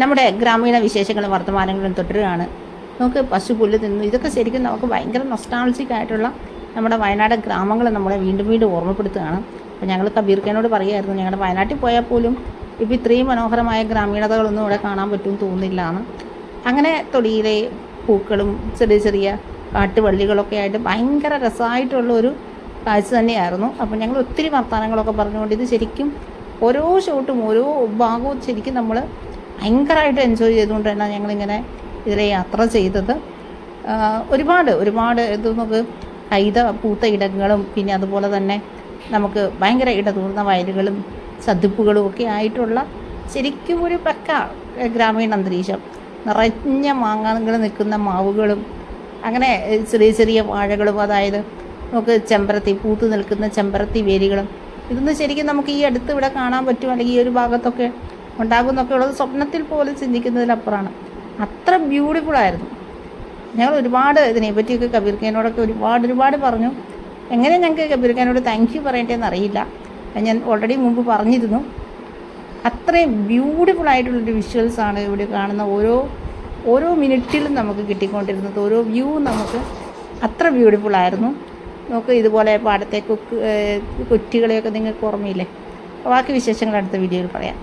നമ്മുടെ ഗ്രാമീണ വിശേഷങ്ങളും വർത്തമാനങ്ങളും തുടരുകയാണ്. നമുക്ക് പശു പുല്ല് തിന്നു. ഇതൊക്കെ ശരിക്കും നമുക്ക് ഭയങ്കര നൊസ്റ്റാൾജിക് ആയിട്ടുള്ള നമ്മുടെ വയനാട് ഗ്രാമങ്ങൾ നമ്മളെ വീണ്ടും വീണ്ടും ഓർമ്മപ്പെടുത്തുകയാണ്. അപ്പോൾ ഞങ്ങൾ കബീർക്കനോട് പറയുമായിരുന്നു ഞങ്ങളുടെ വയനാട്ടിൽ പോയാൽ പോലും ഇപ്പോൾ ഇത്രയും മനോഹരമായ ഗ്രാമീണതകളൊന്നും ഇവിടെ കാണാൻ പറ്റും തോന്നുന്നില്ല എന്ന്. അങ്ങനെ തൊടിയിലെ പൂക്കളും ചെറിയ ചെറിയ കാട്ടുവള്ളികളൊക്കെ ആയിട്ട് ഭയങ്കര രസമായിട്ടുള്ള ഒരു കാഴ്ച തന്നെയായിരുന്നു. അപ്പോൾ ഞങ്ങൾ ഒത്തിരി വർത്തമാനങ്ങളൊക്കെ പറഞ്ഞുകൊണ്ട് ഇത് ശരിക്കും ഓരോ ഷോട്ടും ഓരോ ഭാഗവും ശരിക്കും നമ്മൾ ഭയങ്കരമായിട്ട് എൻജോയ് ചെയ്തുകൊണ്ട് തന്നെ ഞങ്ങളിങ്ങനെ ഇതിലെ യാത്ര ചെയ്തത്. ഒരുപാട് ഒരുപാട് ഇത് നമുക്ക് കൈത പൂത്ത ഇടങ്ങളും പിന്നെ അതുപോലെ തന്നെ നമുക്ക് ഭയങ്കര ഇടതൂർന്ന വയലുകളും സദ്യപ്പുകളും ഒക്കെ ആയിട്ടുള്ള ശരിക്കും ഒരു പക്ക ഗ്രാമീണ അന്തരീക്ഷം. നിറഞ്ഞ മാങ്ങകൾ നിൽക്കുന്ന മാവുകളും അങ്ങനെ ചെറിയ ചെറിയ വാഴകളും അതായത് നമുക്ക് ചെമ്പരത്തി പൂത്ത് നിൽക്കുന്ന ചെമ്പരത്തി വേരുകളും ഇതൊന്നും ശരിക്കും നമുക്ക് ഈ അടുത്ത് ഇവിടെ കാണാൻ പറ്റും അല്ലെങ്കിൽ ഈ ഒരു ഭാഗത്തൊക്കെ ഉണ്ടാകുന്നൊക്കെ ഉള്ളത് സ്വപ്നത്തിൽ പോലും ചിന്തിക്കുന്നതിലപ്പുറമാണ്. അത്ര ബ്യൂട്ടിഫുൾ ആയിരുന്നു. ഞങ്ങൾ ഒരുപാട് ഇതിനെപ്പറ്റിയൊക്കെ കബീർ ഖാനോടൊക്കെ ഒരുപാട് ഒരുപാട് പറഞ്ഞു. എങ്ങനെ ഞങ്ങൾക്ക് കബീർ താങ്ക് യു പറയേണ്ടതെന്ന് അറിയില്ല. ഞാൻ ഓൾറെഡി മുമ്പ് പറഞ്ഞിരുന്നു. അത്രയും ബ്യൂട്ടിഫുൾ ആയിട്ടുള്ളൊരു വിഷ്വൽസ് ആണ് ഇവിടെ കാണുന്ന ഓരോ ഓരോ മിനിറ്റിലും നമുക്ക് കിട്ടിക്കൊണ്ടിരുന്നത്. ഓരോ വ്യൂ നമുക്ക് അത്ര ബ്യൂട്ടിഫുൾ ആയിരുന്നു. നമുക്ക് ഇതുപോലെ പാടത്തെ കൊക്ക് കൊറ്റികളെയൊക്കെ നിങ്ങൾക്ക് ഓർമ്മയില്ലേ? ബാക്കി വിശേഷങ്ങൾ അടുത്ത വീഡിയോയിൽ പറയാം.